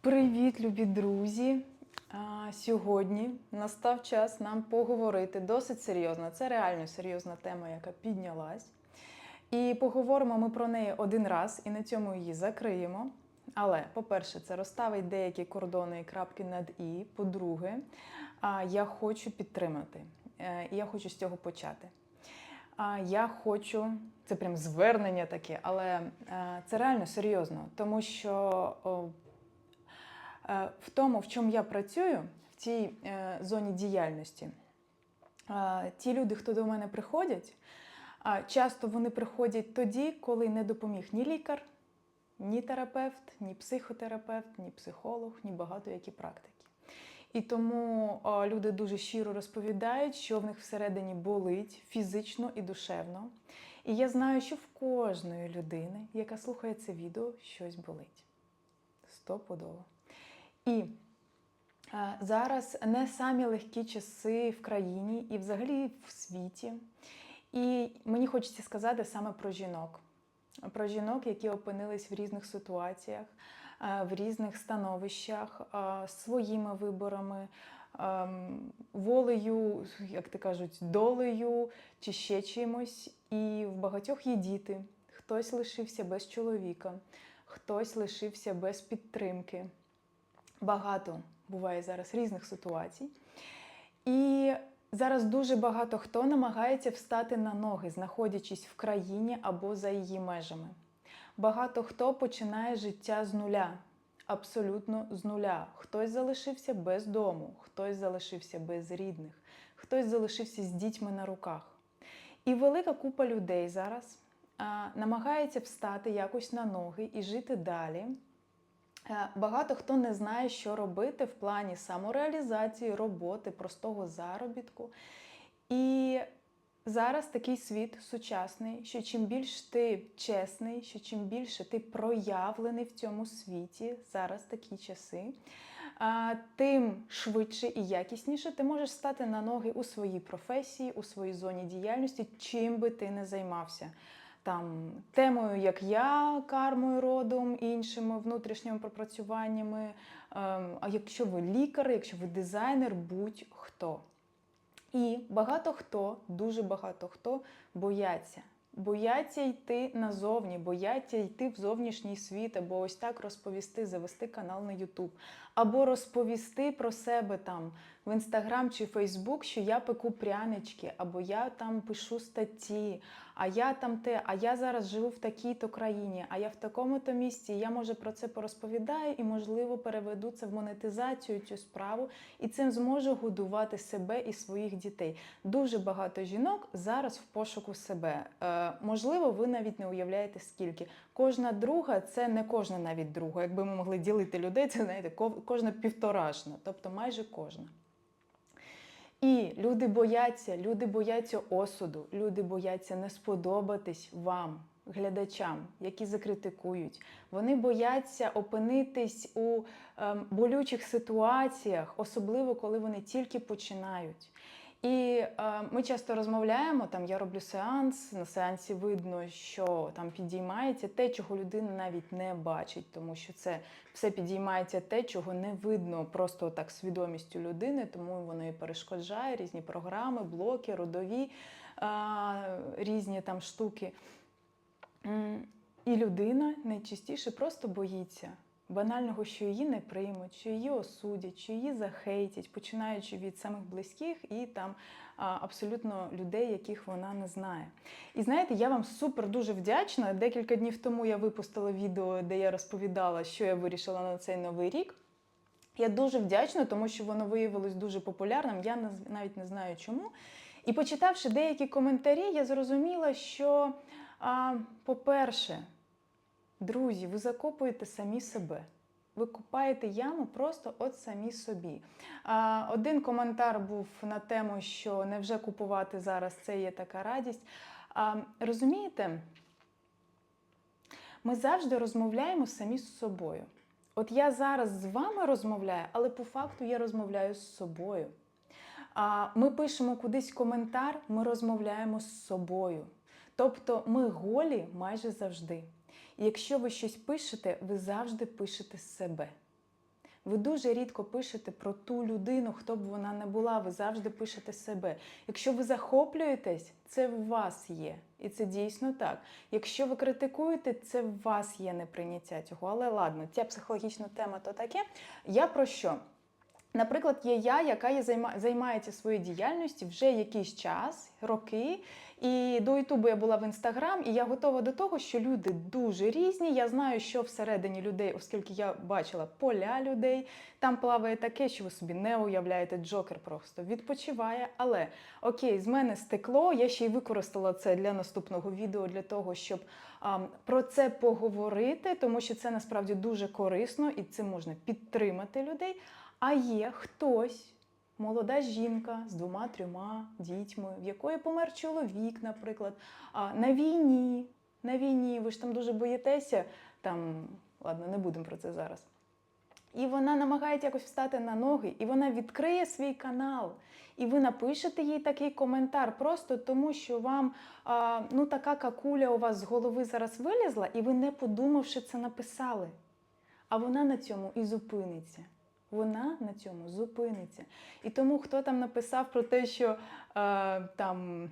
Привіт, любі друзі! Сьогодні настав час нам поговорити досить серйозно. Це реально серйозна тема, яка піднялась. І поговоримо ми про неї один раз і на цьому її закриємо. Але, по-перше, це розставить деякі кордони і крапки над І. По-друге, я хочу підтримати. Е, І я хочу з цього почати. Я хочу, це прям звернення таке, але е, це реально серйозно, тому що в тому, в чому я працюю, в цій е, зоні діяльності, е, ті люди, хто до мене приходять, часто вони приходять тоді, коли не допоміг ні лікар, ні терапевт, ні психотерапевт, ні психолог, ні багато які практики. І тому е, люди дуже щиро розповідають, що в них всередині болить фізично і душевно. І я знаю, що в кожної людини, яка слухає це відео, щось болить. Стопудово. І е, зараз не самі легкі часи в країні і взагалі в світі. І мені хочеться сказати саме про жінок, про жінок, які опинились в різних ситуаціях, е, в різних становищах, е, своїми виборами, ем, волею, як ти кажуть, долею чи ще чимось. І в багатьох є діти. Хтось лишився без чоловіка, хтось лишився без підтримки багато буває зараз різних ситуацій. І зараз дуже багато хто намагається встати на ноги, знаходячись в країні або за її межами. Багато хто починає життя з нуля, абсолютно з нуля. Хтось залишився без дому, хтось залишився без рідних, хтось залишився з дітьми на руках. І велика купа людей зараз а, намагається встати якось на ноги і жити далі. Е, Багато хто не знає, що робити в плані самореалізації, роботи, простого заробітку. І зараз такий світ сучасний, що чим більш ти чесний, що чим більше ти проявлений в цьому світі, зараз такі часи, тим швидше і якісніше ти можеш стати на ноги у своїй професії, у своїй зоні діяльності, чим би ти не займався там темою, як я, кармою родом, іншими внутрішніми пропрацюваннями. Ем, А якщо ви лікар, якщо ви дизайнер, будь-хто. І багато хто, дуже багато хто бояться. Бояться йти назовні, бояться йти в зовнішній світ, або ось так розповісти, завести канал на Ютуб, або розповісти про себе там в Інстаграм чи Фейсбук, що я пеку прянички, або я там пишу статті, а я там те, а я зараз живу в такій-то країні, а я в такому-то місці, я може про це порозповідаю і, можливо, переведу це в монетизацію цю справу, і цим зможу годувати себе і своїх дітей. Дуже багато жінок зараз в пошуку себе. Е, можливо, ви навіть не уявляєте скільки. Кожна друга це не кожна навіть друга. Якби ми могли ділити людей, це знаєте, ко- кожна півторашна, тобто майже кожна. І люди бояться, люди бояться осуду, люди бояться не сподобатись вам, глядачам, які закритикують. Вони бояться опинитись у ем, болючих ситуаціях, особливо коли вони тільки починають. І е, ми часто розмовляємо, там я роблю сеанс, на сеансі видно, що там підіймається те, чого людина навіть не бачить, тому що це все підіймається те, чого не видно просто так свідомістю людини, тому воно і перешкоджає різні програми, блоки, родові е, різні там штуки. І людина найчастіше просто боїться банального, що її не приймуть, що її осудять, що її захейтять, починаючи від самих близьких і там абсолютно людей, яких вона не знає. І знаєте, я вам супер дуже вдячна. Декілька днів тому я випустила відео, де я розповідала, що я вирішила на цей новий рік. Я дуже вдячна, тому що воно виявилось дуже популярним. Я навіть не знаю чому. І почитавши деякі коментарі, я зрозуміла, що, по-перше, друзі, ви закопуєте самі себе. Ви купаєте яму просто от самі собі. Один коментар був на тему, що невже купувати зараз це є така радість. Розумієте, ми завжди розмовляємо самі з собою. От я зараз з вами розмовляю, але по факту я розмовляю з собою. Ми пишемо кудись коментар, ми розмовляємо з собою. Тобто ми голі майже завжди. Якщо ви щось пишете, ви завжди пишете себе. Ви дуже рідко пишете про ту людину, хто б вона не була. Ви завжди пишете себе. Якщо ви захоплюєтесь, це в вас є. І це дійсно так. Якщо ви критикуєте, це в вас є неприйняття цього. Але ладно, ця психологічна тема то таке. Я про що? Наприклад, є я, яка займається своєю діяльністю вже якийсь час, роки. І до Ютубу я була в інстаграм, і я готова до того, що люди дуже різні. Я знаю, що всередині людей, оскільки я бачила поля людей, там плаває таке, що ви собі не уявляєте. Джокер просто відпочиває. Але окей, з мене стекло. Я ще й використала це для наступного відео, для того, щоб а, про це поговорити, тому що це насправді дуже корисно і цим можна підтримати людей. А є хтось, молода жінка з двома-трьома дітьми, в якої помер чоловік, наприклад, а, на війні. На війні, ви ж там дуже боїтеся, там, ладно, не будемо про це зараз. І вона намагається якось встати на ноги, і вона відкриє свій канал. І ви напишете їй такий коментар, просто тому що вам а, ну, така какуля у вас з голови зараз вилізла, і ви не подумавши це написали. А вона на цьому і зупиниться. Вона на цьому зупиниться. І тому хто там написав про те, що е, там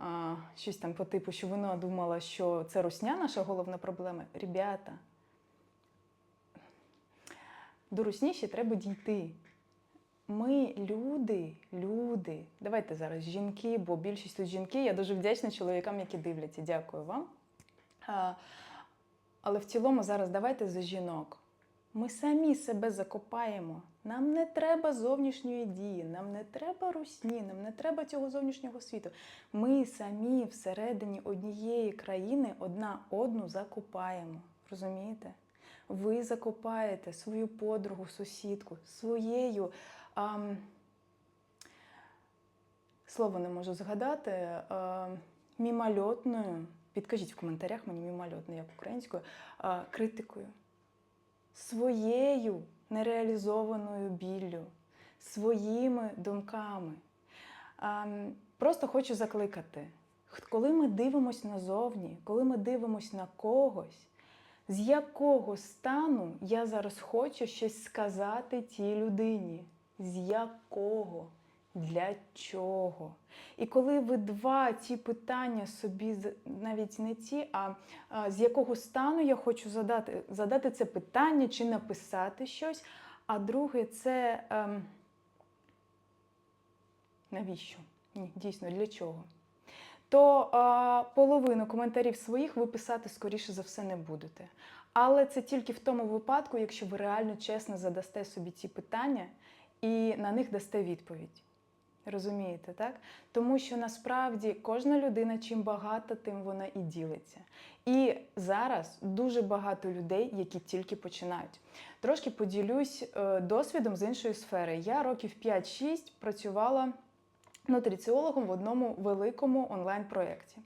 е, щось там по типу, що вона думала, що це русня наша головна проблема. Ребята, до русні ще треба дійти. Ми люди, люди. Давайте зараз жінки, бо більшість тут жінки. Я дуже вдячна чоловікам, які дивляться. Дякую вам. А, але в цілому зараз давайте за жінок. Ми самі себе закопаємо. Нам не треба зовнішньої дії, нам не треба русні, нам не треба цього зовнішнього світу. Ми самі всередині однієї країни одна одну закопаємо. Розумієте? Ви закопаєте свою подругу, сусідку, своєю. Ам, слово не можу згадати. А, мімольотною, підкажіть в коментарях мені мімольотною, як українською, а, критикою своєю нереалізованою біллю, своїми думками. Ем, Просто хочу закликати, коли ми дивимося назовні, коли ми дивимося на когось, з якого стану я зараз хочу щось сказати тій людині? З якого? Для чого? І коли ви два ці питання собі навіть не ті, а, а з якого стану я хочу задати, задати це питання чи написати щось. А друге, це ем, навіщо? Ні, дійсно, для чого? То а, половину коментарів своїх ви писати, скоріше за все, не будете. Але це тільки в тому випадку, якщо ви реально чесно задасте собі ці питання і на них дасте відповідь. Розумієте, так? Тому що насправді кожна людина чим багата, тим вона і ділиться. І зараз дуже багато людей, які тільки починають. Трошки поділюсь е, досвідом з іншої сфери. Я років 5-6 працювала нутриціологом в одному великому онлайн-проєкті.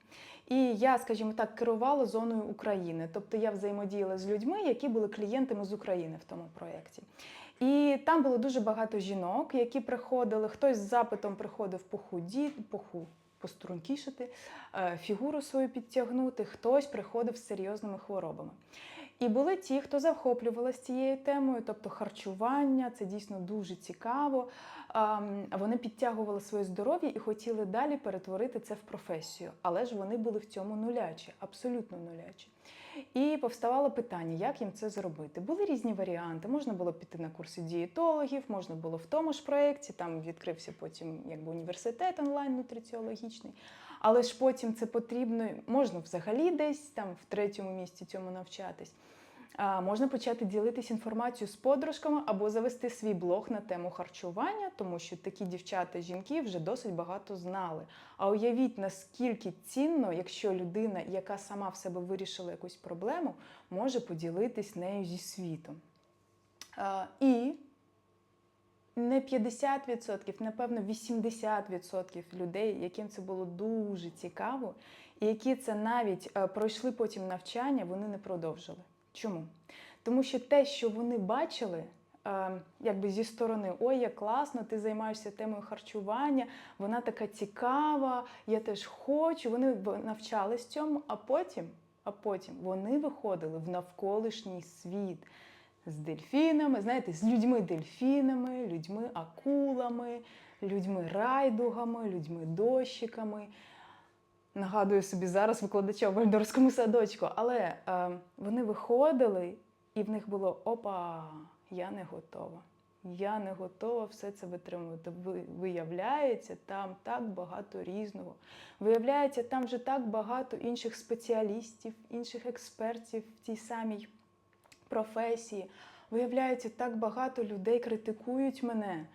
І я, скажімо так, керувала зоною України. Тобто я взаємодіяла з людьми, які були клієнтами з України в тому проєкті. І там було дуже багато жінок, які приходили. Хтось з запитом приходив похуді, поху, пострункішити, е, фігуру свою підтягнути, хтось приходив з серйозними хворобами. І були ті, хто захоплювалися цією темою, тобто харчування, це дійсно дуже цікаво. Вони підтягували своє здоров'я і хотіли далі перетворити це в професію. Але ж вони були в цьому нулячі, абсолютно нулячі. І повставало питання, як їм це зробити. Були різні варіанти. Можна було піти на курси дієтологів, можна було в тому ж проєкті, там відкрився потім якби університет онлайн нутриціологічний. Але ж потім це потрібно, можна взагалі десь там в третьому місці цьому навчатись. Можна почати ділитись інформацією з подружками або завести свій блог на тему харчування, тому що такі дівчата, жінки вже досить багато знали. А уявіть, наскільки цінно, якщо людина, яка сама в себе вирішила якусь проблему, може поділитись нею зі світом. І не 50%, напевно, 80% людей, яким це було дуже цікаво, і які це навіть е, пройшли потім навчання, вони не продовжили. Чому? Тому що те, що вони бачили, е, якби зі сторони, ой, як класно, ти займаєшся темою харчування, вона така цікава, я теж хочу. Вони навчались цьому, а потім, а потім вони виходили в навколишній світ з дельфінами, знаєте, з людьми-дельфінами, людьми-акулами, людьми-райдугами, людьми-дощиками. Нагадую собі зараз викладача в вальдорському садочку, але е, вони виходили, і в них було опа, я не готова. Я не готова все це витримувати. Ви- Виявляється, там так багато різного. Виявляється, там вже так багато інших спеціалістів, інших експертів в тій самій професії. Виявляється, так багато людей критикують мене.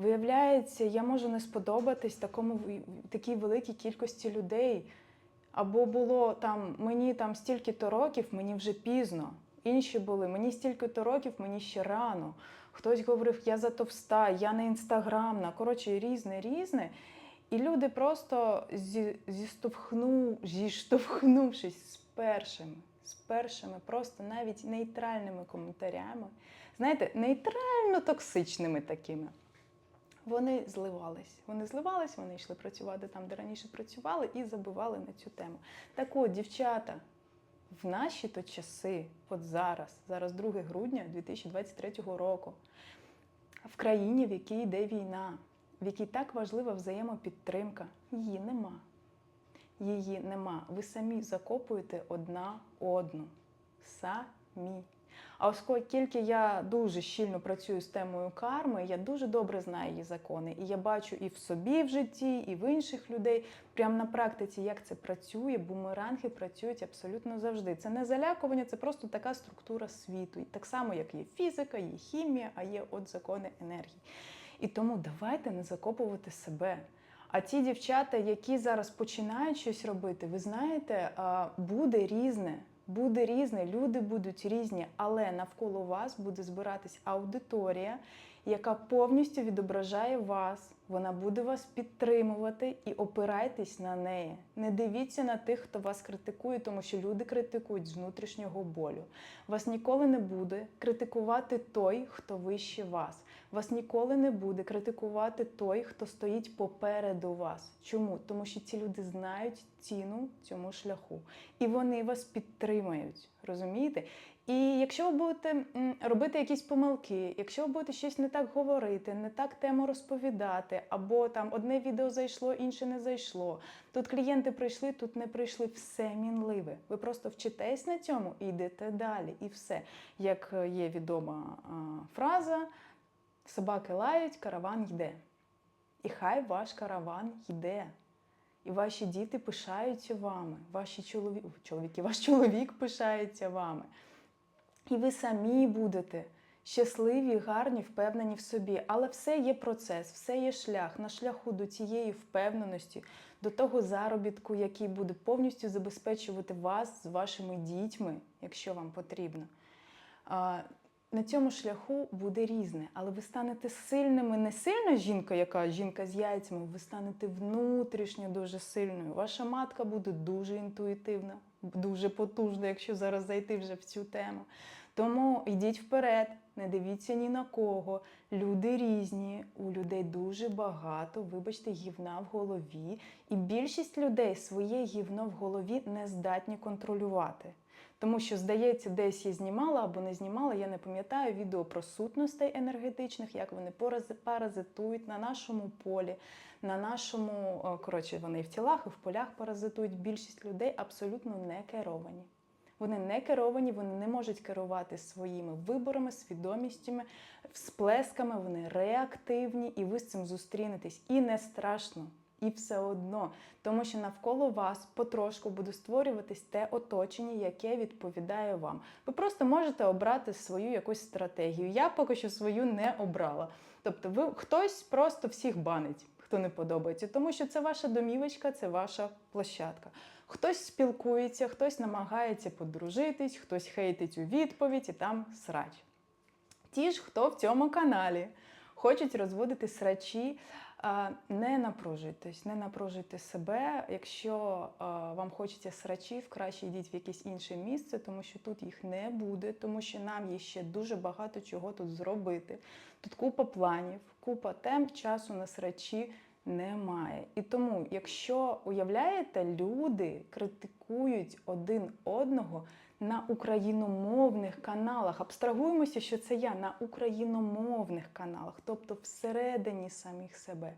Виявляється, я можу не сподобатись такому такій великій кількості людей. Або було там мені там стільки-то років, мені вже пізно. Інші були, мені стільки-то років, мені ще рано. Хтось говорив, я затовста, я не інстаграмна. Коротше, різне, різне. І люди просто зі, зіштовхну, зіштовхнувшись з першими, з першими, просто навіть нейтральними коментарями, знаєте, нейтрально токсичними такими. Вони зливались. Вони зливались, вони йшли працювати там, де раніше працювали, і забивали на цю тему. Так от, дівчата, в наші то часи, от зараз, зараз 2 грудня 2023 року, в країні, в якій йде війна, в якій так важлива взаємопідтримка, її нема. Її нема. Ви самі закопуєте одна одну. Самі. А оскільки я дуже щільно працюю з темою карми, я дуже добре знаю її закони. І я бачу і в собі в житті, і в інших людей, прямо на практиці, як це працює, бумеранги працюють абсолютно завжди. Це не залякування, це просто така структура світу. І так само, як є фізика, є хімія, а є от закони енергії. І тому давайте не закопувати себе. А ті дівчата, які зараз починають щось робити, ви знаєте, буде різне. Буде різне, люди будуть різні, але навколо вас буде збиратись аудиторія, яка повністю відображає вас. Вона буде вас підтримувати і опирайтесь на неї. Не дивіться на тих, хто вас критикує, тому що люди критикують з внутрішнього болю. Вас ніколи не буде критикувати той, хто вище вас. Вас ніколи не буде критикувати той, хто стоїть попереду вас. Чому? Тому що ці люди знають ціну цьому шляху, і вони вас підтримають. Розумієте? І якщо ви будете робити якісь помилки, якщо ви будете щось не так говорити, не так тему розповідати, або там одне відео зайшло, інше не зайшло. Тут клієнти прийшли, тут не прийшли, все мінливе. Ви просто вчитесь на цьому і йдете далі. І все. Як е, є відома а, фраза: собаки лають, караван йде. І хай ваш караван йде. І ваші діти пишаються вами, ваші чоловіки, чоловіки, ваш чоловік пишається вами. І ви самі будете щасливі, гарні, впевнені в собі. Але все є процес, все є шлях. На шляху до цієї впевненості, до того заробітку, який буде повністю забезпечувати вас з вашими дітьми, якщо вам потрібно. На цьому шляху буде різне, але ви станете сильними, не сильна жінка, яка жінка з яйцями, ви станете внутрішньо дуже сильною. Ваша матка буде дуже інтуїтивна, дуже потужна, якщо зараз зайти вже в цю тему. Тому йдіть вперед, не дивіться ні на кого. Люди різні, у людей дуже багато, вибачте, гівна в голові. І більшість людей своє гівно в голові не здатні контролювати. Тому що, здається, десь я знімала або не знімала, я не пам'ятаю відео про сутностей енергетичних, як вони паразитують на нашому полі, на нашому, коротше, вони в тілах, і в полях паразитують. Більшість людей абсолютно не керовані. Вони не керовані, вони не можуть керувати своїми виборами, свідомістями, всплесками, вони реактивні, і ви з цим зустрінетесь. І не страшно. І все одно, тому що навколо вас потрошку буде створюватись те оточення, яке відповідає вам. Ви просто можете обрати свою якусь стратегію. Я поки що свою не обрала. Тобто, ви хтось просто всіх банить, хто не подобається, тому що це ваша домівочка, це ваша площадка. Хтось спілкується, хтось намагається подружитись, хтось хейтить у відповідь і там срач. Ті ж, хто в цьому каналі хочуть розводити срачі, не напружуйтесь, не напружуйте себе. Якщо вам хочеться срачів, краще йдіть в якесь інше місце, тому що тут їх не буде, тому що нам є ще дуже багато чого тут зробити. Тут купа планів, купа тем, часу на срачі немає. І тому, якщо уявляєте, люди критикують один одного на україномовних каналах. Абстрагуємося, що це я на україномовних каналах, тобто всередині самих себе.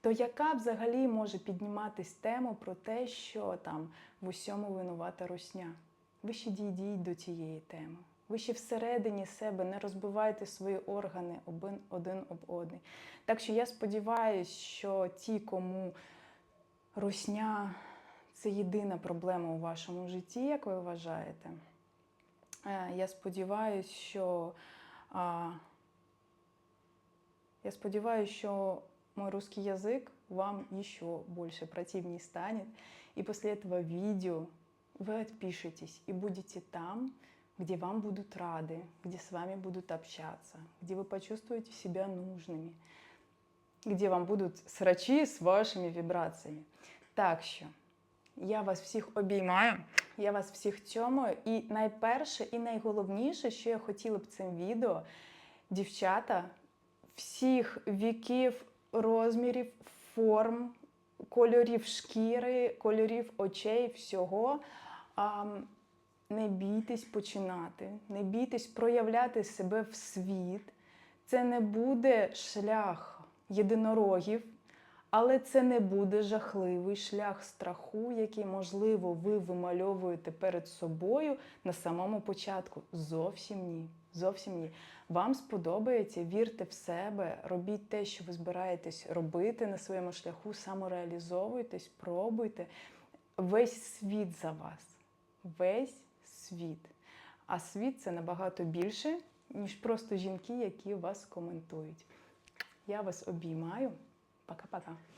То яка взагалі може підніматись тема про те, що там в усьому винувата русня? Ви ще дійдіть до цієї теми. Ви ще всередині себе не розбивайте свої органи один, об один. Так що я сподіваюся, що ті, кому русня це єдина проблема у вашому житті, як ви вважаєте. Е, Я сподіваюся, що а, я сподіваюся, що мой русский язык вам еще больше противней станет. И после этого видео вы отпишетесь и будете там, где вам будут рады, где с вами будут общаться, где вы почувствуете себя нужными, где вам будуть срачі з вашими вібраціями. Так що я вас всіх обіймаю, я вас всіх цьомаю. І найперше, і найголовніше, що я хотіла б цим відео, дівчата всіх віків, розмірів, форм, кольорів шкіри, кольорів очей, всього. А, не бійтесь починати, не бійтесь проявляти себе в світ. Це не буде шлях єдинорогів, але це не буде жахливий шлях страху, який, можливо, ви вимальовуєте перед собою на самому початку. Зовсім ні. Зовсім ні. Вам сподобається, вірте в себе, робіть те, що ви збираєтесь робити на своєму шляху, самореалізовуйтесь, пробуйте. Весь світ за вас. Весь світ. А світ це набагато більше, ніж просто жінки, які вас коментують. Я вас обіймаю. Copacabana.